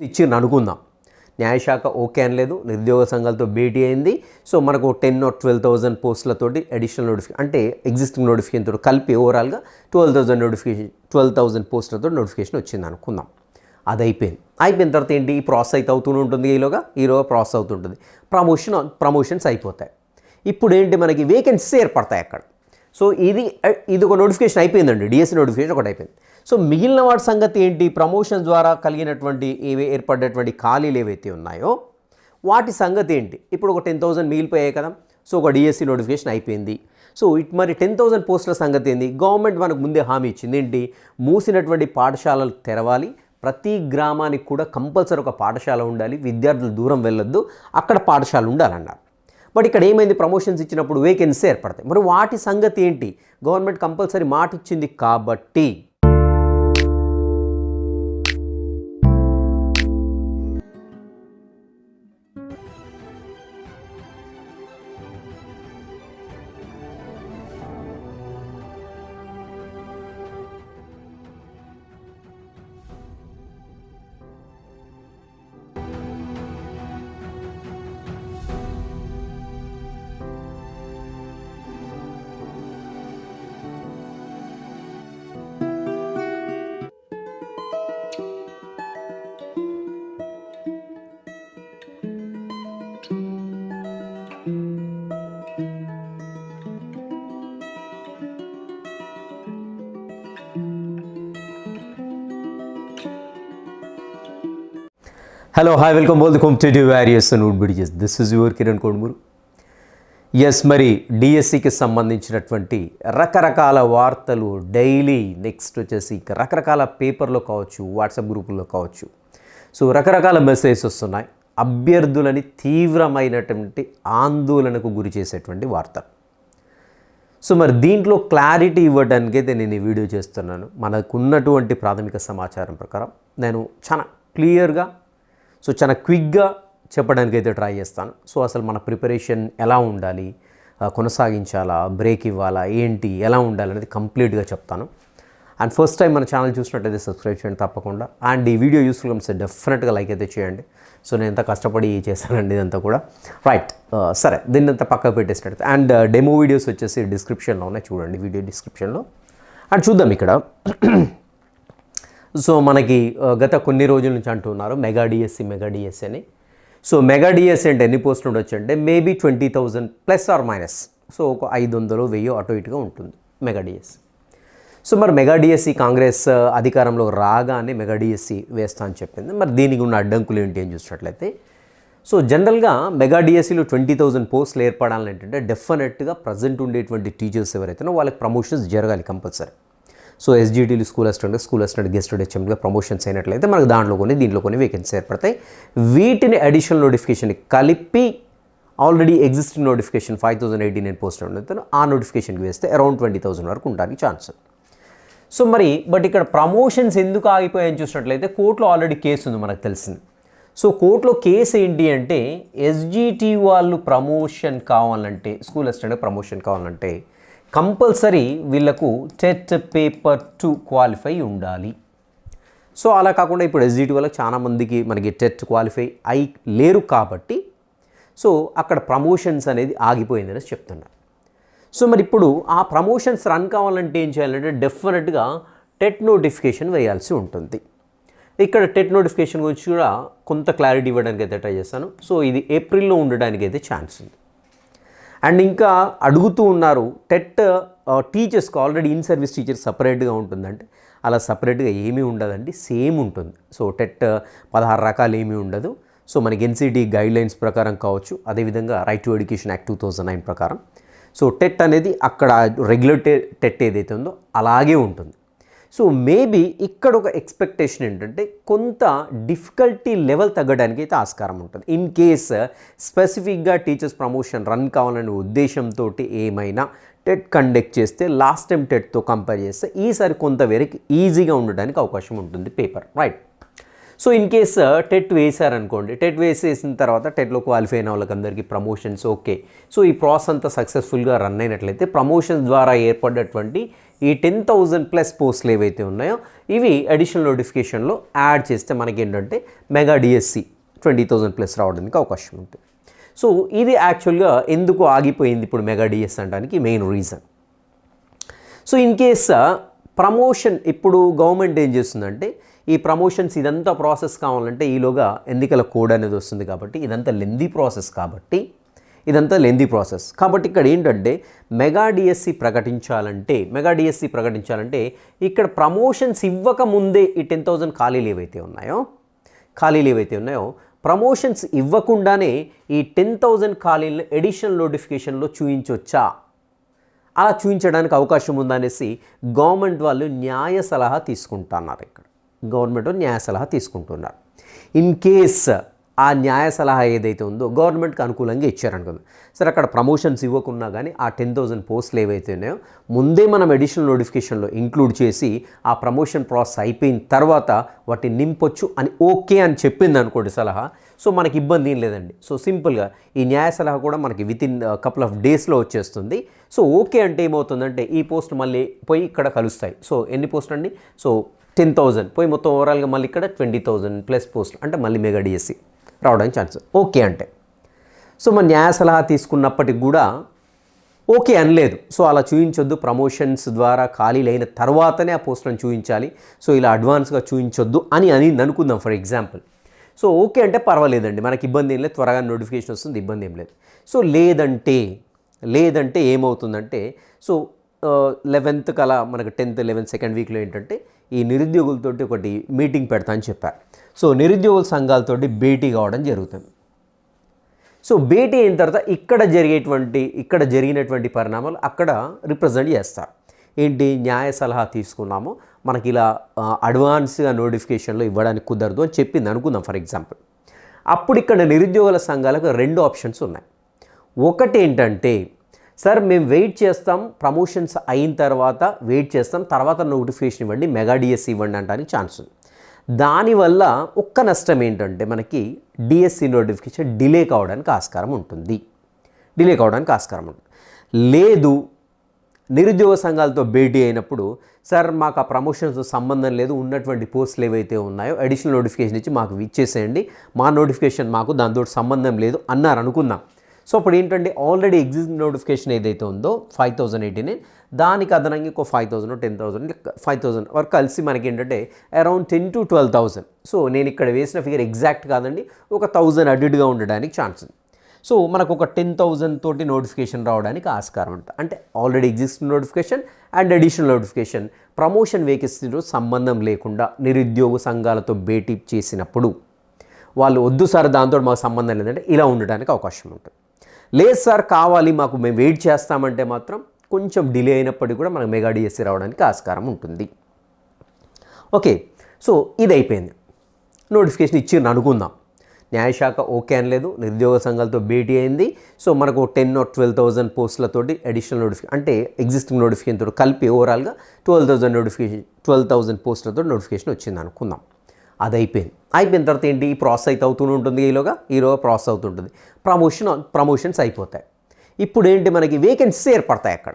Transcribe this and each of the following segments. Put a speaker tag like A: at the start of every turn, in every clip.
A: ఇచ్చింది అనుకుందాం. న్యాయశాఖ ఓకే అనలేదు నిరుద్యోగ సంఘాలతో భేటీ అయింది. సో మనకు టెన్ ఆర్ ట్వెల్వ్ థౌసండ్ పోస్టులతోటి అడిషనల్ నోటిఫికేషన్ అంటే ఎగ్జిస్టింగ్ నోటిఫికేషన్ తోటి కలిపి ఓవరాల్గా twelve thousand notification twelve thousand పోస్టులతో notification వచ్చింది అనుకుందాం. అది అయిపోయింది. అయిపోయిన తర్వాత ఏంటి? ఈ ప్రాసెస్ అయితే అవుతూనే ఉంటుంది ఈలోగా ఈలోగా ప్రాసెస్ అవుతుంటుంది ప్రమోషన్ ప్రమోషన్స్ అయిపోతాయి. ఇప్పుడు ఏంటి? మనకి వేకెన్సీస్ ఏర్పడతాయి అక్కడ. సో ఇది ఇది ఒక నోటిఫికేషన్ అయిపోయిందండి డిఎస్సి నోటిఫికేషన్ ఒకటి అయిపోయింది. సో మిగిలిన వాటి సంగతి ఏంటి? ప్రమోషన్ ద్వారా కలిగినటువంటి ఏవి ఏర్పడేటువంటి ఖాళీలు ఏవైతే ఉన్నాయో వాటి సంగతి ఏంటి? ఇప్పుడు ఒక టెన్ థౌసండ్ మిగిలిపోయాయి కదా సో ఒక డిఎస్సి నోటిఫికేషన్ అయిపోయింది. సో ఇట్ మరి టెన్ థౌసండ్ పోస్టుల సంగతి ఏంది? గవర్నమెంట్ మనకు ముందే హామీ ఇచ్చింది ఏంటి? మూసినటువంటి పాఠశాలలు తెరవాలి ప్రతి గ్రామానికి కూడా కంపల్సరీ ఒక పాఠశాల ఉండాలి విద్యార్థులు దూరం వెళ్ళొద్దు అక్కడ పాఠశాల ఉండాలన్నారు. బట్ ఇక్కడ ఏమైంది? ప్రమోషన్స్ ఇచ్చినప్పుడు వేకెన్సీ ఏర్పడతాయి. మరి వాటి సంగతి ఏంటి? గవర్నమెంట్ కంపల్సరీ మాట ఇచ్చింది కాబట్టి. Hello hi welcome boll the competitive various and would బిడిజెస్ this is your Kiran Kodumuru yes మరి డిఎస్సికి సంబంధించినటువంటి రకరకాల వార్తలు డైలీ నెక్స్ట్ వచ్చేసి రకరకాల పేపర్లో కావచ్చు వాట్సాప్ గ్రూపుల్లో కావచ్చు. సో రకరకాల మెసేజెస్ వస్తున్నాయి. అభ్యర్థులని తీవ్రమైనటువంటి ఆందోళనకు గురి చేసేటువంటి వార్తలు సో మరి దీంట్లో క్లారిటీ ఇవ్వడానికి అయితే నేను ఈ వీడియో చేస్తున్నాను. మనకున్నటువంటి ప్రాథమిక సమాచారం ప్రకారం నేను చాలా క్లియర్గా సో చాలా క్విక్గా చెప్పడానికి అయితే ట్రై చేస్తాను. సో అసలు మన ప్రిపరేషన్ ఎలా ఉండాలి? కొనసాగించాలా? బ్రేక్ ఇవ్వాలా? ఏంటి? ఎలా ఉండాలి? అనేది కంప్లీట్గా చెప్తాను. అండ్ ఫస్ట్ టైం మన ఛానల్ చూసినట్టయితే సబ్స్క్రైబ్ చేయండి తప్పకుండా. అండ్ ఈ వీడియో యూస్ఫుల్ అనిపిస్తే డెఫినెట్గా లైక్ అయితే చేయండి. సో నేను ఎంత కష్టపడి చేశానండి ఇదంతా కూడా. రైట్. సరే దీన్ని అంతా పక్కకు పెట్టేసినట్టు అండ్ డెమో వీడియోస్ వచ్చేసి డిస్క్రిప్షన్లో ఉన్నాయి. చూడండి వీడియో డిస్క్రిప్షన్లో. అండ్ చూద్దాం ఇక్కడ. సో మనకి గత కొన్ని రోజుల నుంచి అంటున్నారు మెగా డిఎస్సి మెగా డిఎస్సి అని. సో మెగా డిఎస్సి అంటే ఎన్ని పోస్టులు ఉండొచ్చు అంటే maybe twenty thousand plus or minus. So ఒక ఐదు వందలు వెయ్యి అటు ఇటుగా ఉంటుంది మెగా డిఎస్సి. సో మరి మెగా డిఎస్సి కాంగ్రెస్ అధికారంలో రాగానే మెగా డిఎస్సి వేస్తా అని చెప్పింది. మరి దీనికి ఉన్న అడ్డంకులు ఏంటి అని చూసినట్లయితే సో జనరల్గా మెగా డిఎస్సిలో ట్వంటీ థౌజండ్ పోస్టులు ఏర్పడాలంటే డెఫినెట్గా ప్రజెంట్ ఉండేటువంటి టీచర్స్ ఎవరైతేనో వాళ్ళకి ప్రమోషన్స్ జరగాలి compulsory. So ఎస్జీటీలు school assistant school assistant guest హెచ్ఎంగా promotions అయినట్లయితే మనకు దాంట్లో కొన్ని దీంట్లో కొన్ని వేకెన్సీ ఏర్పడతాయి. వీటిని అడిషనల్ నోటిఫికేషన్ కలిపి already existing notification five thousand eighty nine post ఉండదు ఆ నోటిఫికేషన్కి వేస్తే అరౌండ్ ట్వంటీ థౌసండ్ వరకు ఉండడానికి ఛాన్స్ సో మరి బట్ ఇక్కడ ప్రమోషన్స్ ఎందుకు ఆగిపోయాయని చూసినట్లయితే కోర్టులో ఆల్రెడీ కేసు ఉంది మనకు తెలిసింది. సో కోర్టులో కేసు ఏంటి అంటే ఎస్జిటి వాళ్ళు ప్రమోషన్ కావాలంటే స్కూల్ అసిస్టెంట్ ప్రమోషన్ కావాలంటే కంపల్సరీ వీళ్ళకు టెట్ పేపర్ టు క్వాలిఫై ఉండాలి. సో అలా కాకుండా ఇప్పుడు ఎస్జిటి వాళ్ళకి చాలా మందికి మనకి టెట్ క్వాలిఫై అయి లేరు కాబట్టి సో అక్కడ ప్రమోషన్స్ అనేది ఆగిపోయిందని చెప్తున్నారు. సో మరి ఇప్పుడు ఆ ప్రమోషన్స్ రన్ కావాలంటే ఏం చేయాలంటే డెఫినెట్గా టెట్ నోటిఫికేషన్ వేయాల్సి ఉంటుంది. ఇక్కడ టెట్ నోటిఫికేషన్ గురించి కూడా కొంత క్లారిటీ ఇవ్వడానికి అయితే ట్రై చేస్తాను. సో ఇది ఏప్రిల్లో ఉండడానికి అయితే ఛాన్స్ ఉంది. అండ్ ఇంకా అడుగుతూ ఉన్నారు టెట్ టీచర్స్కి ఆల్రెడీ ఇన్ సర్వీస్ టీచర్స్ సపరేట్గా ఉంటుందంటే అలా సపరేట్గా ఏమీ ఉండదండి సేమ్ ఉంటుంది. సో టెట్ పదహారు రకాలు ఏమీ ఉండదు. సో మనకి ఎన్సిటీ గైడ్ లైన్స్ ప్రకారం కావచ్చు అదేవిధంగా right to education act two thousand nine ప్రకారం. సో టెట్ అనేది అక్కడ రెగ్యులర్ టెట్ ఏదైతే ఉందో అలాగే ఉంటుంది. సో మేబీ ఇక్కడ ఒక ఎక్స్పెక్టేషన్ ఏంటంటే కొంత డిఫికల్టీ లెవెల్ తగ్గడానికి అయితే ఆస్కారం ఉంటుంది. ఇన్ కేస్ స్పెసిఫిక్గా టీచర్స్ ప్రమోషన్ రన్ కావాలనే ఉద్దేశంతో ఏమైనా టెట్ కండక్ట్ చేస్తే లాస్ట్ టైం టెట్తో కంపేర్ చేస్తే ఈసారి కొంతవరకు ఈజీగా ఉండడానికి అవకాశం ఉంటుంది paper. Right? So in case TET వేశారనుకోండి TET వేసేసిన తర్వాత టెట్లో క్వాలిఫై అయిన వాళ్ళకి అందరికీ ప్రమోషన్స్ ఓకే సో ఈ ప్రాసెస్ అంతా సక్సెస్ఫుల్గా రన్ అయినట్లయితే ప్రమోషన్స్ ద్వారా ఏర్పడినటువంటి ఈ టెన్ థౌజండ్ ప్లస్ పోస్టులు ఏవైతే ఉన్నాయో ఇవి అడిషనల్ నోటిఫికేషన్లో యాడ్ చేస్తే మనకి ఏంటంటే mega DSC twenty thousand plus రావడానికి అవకాశం ఉంటుంది. సో ఇది యాక్చువల్గా ఎందుకు ఆగిపోయింది ఇప్పుడు మెగా డిఎస్ అనడానికి main reason so in case promotion ఇప్పుడు గవర్నమెంట్ ఏం చేస్తుందంటే ఈ ప్రమోషన్స్ ఇదంతా ప్రాసెస్ కావాలంటే ఈలోగా ఎన్నికల కోడ్ అనేది వస్తుంది కాబట్టి ఇదంతా లెందీ ప్రాసెస్ కాబట్టి ఇదంతా లెందీ ప్రాసెస్. కాబట్టి ఇక్కడ ఏంటంటే మెగా డిఎస్సి ప్రకటించాలంటే మెగా డిఎస్సి ప్రకటించాలంటే ఇక్కడ ప్రమోషన్స్ ఇవ్వక ముందే ఈ టెన్ థౌజండ్ ఖాళీలు ఏవైతే ఉన్నాయో ఖాళీలు ఏవైతే ఉన్నాయో ప్రమోషన్స్ ఇవ్వకుండానే ఈ టెన్ థౌజండ్ ఖాళీలను ఎడిషనల్ నోటిఫికేషన్లో చూయించొచ్చా? అలా చూపించడానికి అవకాశం ఉందనేసి గవర్నమెంట్ వాళ్ళు న్యాయ సలహా తీసుకుంటున్నారు ఇక్కడ. గవర్నమెంట్ న్యాయ సలహా తీసుకుంటున్నారు. ఇన్ కేస్ ఆ న్యాయ సలహా ఏదైతే ఉందో గవర్నమెంట్కి అనుకూలంగా ఇచ్చారనుకుంది. సరే అక్కడ ప్రమోషన్స్ ఇవ్వకున్నా కానీ ఆ టెన్ థౌజండ్ పోస్టులు ఏవైతే ఉన్నాయో ముందే మనం అడిషనల్ నోటిఫికేషన్లో ఇంక్లూడ్ చేసి ఆ ప్రమోషన్ ప్రాసెస్ అయిపోయిన తర్వాత వాటిని నింపొచ్చు అని ఓకే అని చెప్పింది అనుకోండి సలహా. సో మనకి ఇబ్బంది ఏం లేదండి. సో సింపుల్గా ఈ న్యాయ సలహా కూడా మనకి విత్ ఇన్ కపుల్ ఆఫ్ డేస్లో వచ్చేస్తుంది. సో ఓకే అంటే ఏమవుతుందంటే ఈ పోస్ట్ మళ్ళీ పోయి ఇక్కడ కలుస్తాయి. సో ఎన్ని పోస్ట్ అండి? సో టెన్ థౌజండ్ పోయి మొత్తం ఓవరాల్గా మళ్ళీ ఇక్కడ ట్వంటీ థౌజండ్ ప్లస్ పోస్ట్ అంటే మళ్ళీ మెగా డిఎస్సి రావడానికి ఛాన్స్ ఓకే అంటే. సో మన న్యాయ సలహా తీసుకున్నప్పటికి కూడా ఓకే అనలేదు. సో అలా చూపించొద్దు ప్రమోషన్స్ ద్వారా ఖాళీలు అయిన తర్వాతనే ఆ పోస్టులను చూపించాలి సో ఇలా అడ్వాన్స్గా చూపించొద్దు అని అని అనుకుందాం ఫర్ ఎగ్జాంపుల్ సో ఓకే అంటే పర్వాలేదండి. మనకి ఇబ్బంది ఏం లేదు. త్వరగా నోటిఫికేషన్ వస్తుంది. ఇబ్బంది ఏం లేదు. సో లేదంటే లేదంటే ఏమవుతుందంటే సో లెవెన్త్ కలా మనకు టెన్త్ లెవెన్త్ సెకండ్ వీక్లో ఏంటంటే ఈ నిరుద్యోగులతోటి ఒకటి మీటింగ్ పెడతా అని చెప్పారు. సో నిరుద్యోగుల సంఘాలతోటి భేటీ కావడం జరుగుతుంది. సో భేటీ అయిన తర్వాత ఇక్కడ జరిగేటువంటి ఇక్కడ జరిగినటువంటి పరిణామాలు అక్కడ రిప్రజెంట్ చేస్తారు. ఏంటి? న్యాయ సలహా తీసుకున్నాము. మనకి ఇలా అడ్వాన్స్గా నోటిఫికేషన్లో ఇవ్వడానికి కుదరదు అని చెప్పింది అనుకుందాం ఫర్ ఎగ్జాంపుల్ అప్పుడు ఇక్కడ నిరుద్యోగుల సంఘాలకు రెండు ఆప్షన్స్ ఉన్నాయి. ఒకటి ఏంటంటే సార్ మేము వెయిట్ చేస్తాం ప్రమోషన్స్ అయిన తర్వాత వెయిట్ చేస్తాం తర్వాత నోటిఫికేషన్ ఇవ్వండి మెగా డిఎస్సి ఇవ్వండి అంటానికి ఛాన్స్ ఉంది. దానివల్ల ఒక్క నష్టం ఏంటంటే మనకి డిఎస్సి నోటిఫికేషన్ డిలే కావడానికి ఆస్కారం ఉంటుంది. డిలే కావడానికి ఆస్కారం ఉంటుంది. లేదు నిరుద్యోగ సంఘాలతో భేటీ అయినప్పుడు సార్ మాకు ఆ ప్రమోషన్స్ సంబంధం లేదు ఉన్నటువంటి పోస్టులు ఏవైతే ఉన్నాయో అడిషనల్ నోటిఫికేషన్ ఇచ్చి మాకు ఇచ్చేసేయండి మా నోటిఫికేషన్ మాకు దాంతో సంబంధం లేదు అన్నారు అనుకుందాం. సో అప్పుడు ఏంటంటే ఆల్రెడీ ఎగ్జిస్టింగ్ నోటిఫికేషన్ ఏదైతే ఉందో ఫైవ్ థౌజండ్ ఎయిటీ నైన్ దానికి అదనంగా ఇంకో five thousand ten thousand five thousand వరకు కలిసి మనకి ఏంటంటే around ten to twelve thousand so నేను ఇక్కడ వేసిన ఫిగర్ ఎగ్జాక్ట్ కాదండి ఒక థౌజండ్ అడిడ్గా ఉండడానికి ఛాన్స్ ఉంది. సో మనకు ఒక టెన్ థౌజండ్ తోటి నోటిఫికేషన్ రావడానికి ఆస్కారం ఉంటుంది అంటే already existing notification and additional notification promotion వేకెన్సీతో సంబంధం లేకుండా నిరుద్యోగ సంఘాలతో భేటీ చేసినప్పుడు వాళ్ళు వద్దు సార్ దాంతో మాకు సంబంధం లేదంటే ఇలా ఉండడానికి అవకాశం ఉంటుంది. లేదు సార్ కావాలి మాకు మేము వెయిట్ చేస్తామంటే మాత్రం కొంచెం డిలే అయినప్పటికీ కూడా మనకు మెగా డిఎస్సి రావడానికి ఆస్కారం ఉంటుంది. ఓకే సో ఇది అయిపోయింది. నోటిఫికేషన్ ఇచ్చిండ్రు అనుకుందాం. న్యాయశాఖ ఓకే అనలేదు నిరుద్యోగ సంఘాలతో భేటీ అయింది. సో మనకు టెన్ ఆర్ ట్వెల్వ్ థౌసండ్ పోస్టులతోటి అడిషనల్ నోటిఫికేషన్ అంటే ఎగ్జిస్టింగ్ నోటిఫికేషన్ తోటి కలిపి ఓవరాల్గా twelve thousand notification twelve thousand పోస్టులతో notification వచ్చింది అనుకుందాం. అది అయిపోయింది అయిపోయిన తర్వాత ఏంటి? ఈ ప్రాసెస్ అయితే అవుతూనే ఉంటుంది ఈలోగా ఈలోగా ప్రాసెస్ అవుతుంటుంది ప్రమోషన్ ప్రమోషన్స్ అయిపోతాయి. ఇప్పుడు ఏంటి మనకి? వేకెన్సీస్ ఏర్పడతాయి అక్కడ.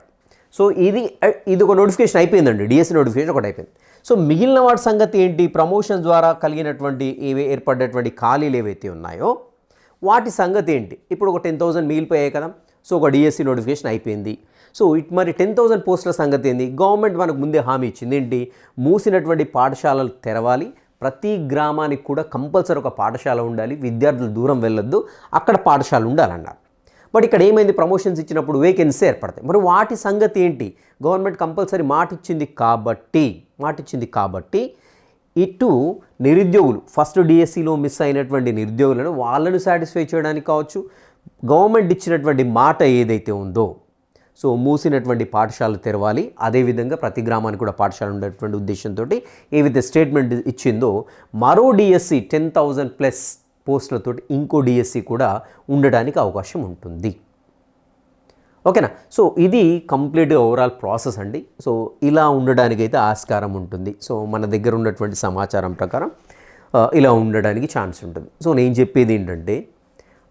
A: సో ఇది ఇది ఒక నోటిఫికేషన్ అయిపోయిందండి. డిఎస్సీ నోటిఫికేషన్ ఒకటి అయిపోయింది. సో మిగిలిన వాటి సంగతి ఏంటి? ప్రమోషన్ ద్వారా కలిగినటువంటి ఏవి ఏర్పడినటువంటి ఖాళీలు ఏవైతే ఉన్నాయో వాటి సంగతి ఏంటి? ఇప్పుడు ఒక టెన్ థౌసండ్ మిగిలిపోయాయి కదా. సో ఒక డిఎస్సీ నోటిఫికేషన్ అయిపోయింది. సో ఇట్ మరి టెన్ థౌసండ్ పోస్టుల సంగతి ఏంది? గవర్నమెంట్ మనకు ముందే హామీ ఇచ్చింది ఏంటి? మూసినటువంటి పాఠశాలలు తెరవాలి. ప్రతి గ్రామానికి కూడా కంపల్సరీ ఒక పాఠశాల ఉండాలి విద్యార్థులు దూరం వెళ్ళొద్దు అక్కడ పాఠశాల ఉండాలన్నారు. బట్ ఇక్కడ ఏమైంది? ప్రమోషన్స్ ఇచ్చినప్పుడు వేకెన్సీ ఏర్పడతాయి. మరి వాటి సంగతి ఏంటి? గవర్నమెంట్ కంపల్సరీ మాట ఇచ్చింది కాబట్టి మాట ఇచ్చింది కాబట్టి ఇటు నిరుద్యోగులు ఫస్ట్ డిఎస్సిలో మిస్ అయినటువంటి నిరుద్యోగులను వాళ్ళను సాటిస్ఫై చేయడానికి కావచ్చు గవర్నమెంట్ ఇచ్చినటువంటి మాట ఏదైతే ఉందో సో మూసినటువంటి పాఠశాలలు తెరవాలి. అదేవిధంగా ప్రతి గ్రామానికి కూడా పాఠశాల ఉండేటువంటి ఉద్దేశంతో ఏవైతే స్టేట్మెంట్ ఇచ్చిందో మరో డిఎస్సి టెన్ థౌజండ్ ప్లస్ పోస్టులతో ఇంకో డిఎస్సి కూడా ఉండడానికి అవకాశం ఉంటుంది. ఓకేనా? సో ఇది కంప్లీట్ ఓవరాల్ ప్రాసెస్ అండి. సో ఇలా ఉండడానికి అయితే ఆస్కారం ఉంటుంది. సో మన దగ్గర ఉన్నటువంటి సమాచారం ప్రకారం ఇలా ఉండడానికి ఛాన్స్ ఉంటుంది. సో నేను చెప్పేది ఏంటంటే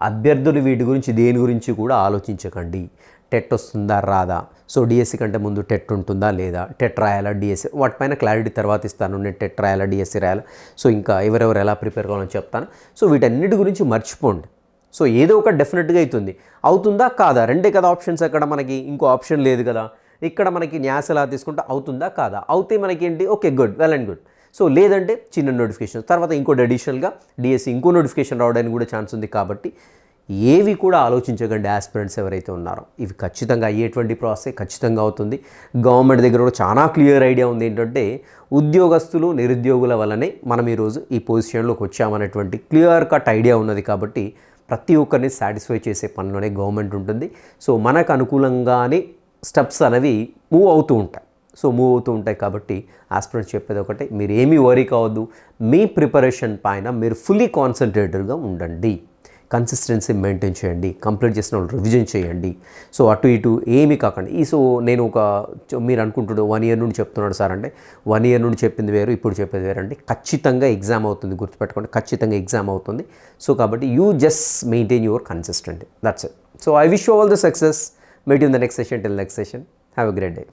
A: అభ్యర్థులు వీటి గురించి దేని గురించి కూడా ఆలోచించకండి. టెట్ వస్తుందా రాదా? సో డిఎస్సి కంటే ముందు టెట్ ఉంటుందా లేదా? టెట్ రాయాలా డిఎస్సి వాటిపైన క్లారిటీ తర్వాత ఇస్తాను. నేను టెట్ రాయాలా డిఎస్సి రాయాలా? సో ఇంకా ఎవరెవరు ఎలా ప్రిపేర్ కావాలని చెప్తాను. సో వీటన్నిటి గురించి మర్చిపోండి. సో ఏదో ఒక డెఫినెట్గా అవుతుంది. అవుతుందా కాదా? రెండే కదా ఆప్షన్స్ అక్కడ మనకి? ఇంకో ఆప్షన్ లేదు కదా. ఇక్కడ మనకి న్యాస ఎలా తీసుకుంటే అవుతుందా కాదా? అవుతే మనకి ఏంటి okay good. Well and good. So లేదంటే చిన్న నోటిఫికేషన్. తర్వాత ఇంకోటి అడిషనల్గా డిఎస్సి ఇంకో నోటిఫికేషన్ రావడానికి కూడా ఛాన్స్ ఉంది కాబట్టి ఏవి కూడా ఆలోచించకండి ఆస్పిరెంట్స్ ఎవరైతే ఉన్నారో. ఇవి ఖచ్చితంగా అయ్యేటువంటి ప్రాసెస్ ఖచ్చితంగా అవుతుంది. గవర్నమెంట్ దగ్గర కూడా చాలా క్లియర్ ఐడియా ఉంది ఏంటంటే ఉద్యోగస్తులు నిరుద్యోగుల వల్లనే మనం ఈరోజు ఈ పొజిషన్లోకి వచ్చామనేటువంటి క్లియర్ కట్ ఐడియా ఉన్నది కాబట్టి ప్రతి ఒక్కరిని సాటిస్ఫై చేసే పనిలోనే గవర్నమెంట్ ఉంటుంది. సో మనకు అనుకూలంగానే స్టెప్స్ అనేవి మూవ్ అవుతూ ఉంటాయి. సో మూవ్ అవుతూ ఉంటాయి కాబట్టి ఆస్పిరెంట్స్ చెప్పేది ఒకటే మీరు ఏమీ వరీ కావద్దు. మీ ప్రిపరేషన్ పైన మీరు ఫుల్లీ కాన్సన్ట్రేటెడ్గా ఉండండి. కన్సిస్టెన్సీ మెయింటైన్ చేయండి కంప్లీట్ చేసిన వాళ్ళు రివిజన్ చేయండి. సో అటు ఇటు ఏమీ కాకండి. ఈ సో నేను ఒక మీరు అనుకుంటున్నారు వన్ ఇయర్ నుండి చెప్తున్నాడు సార్ అంటే వన్ ఇయర్ నుండి చెప్పింది వేరు ఇప్పుడు చెప్పేది వేరు అంటే ఖచ్చితంగా ఎగ్జామ్ అవుతుంది గుర్తుపెట్టుకోండి ఖచ్చితంగా ఎగ్జామ్ అవుతుంది. సో కాబట్టి you just maintain your consistent that's it so I wish all the success meet in the next session till next session have a great day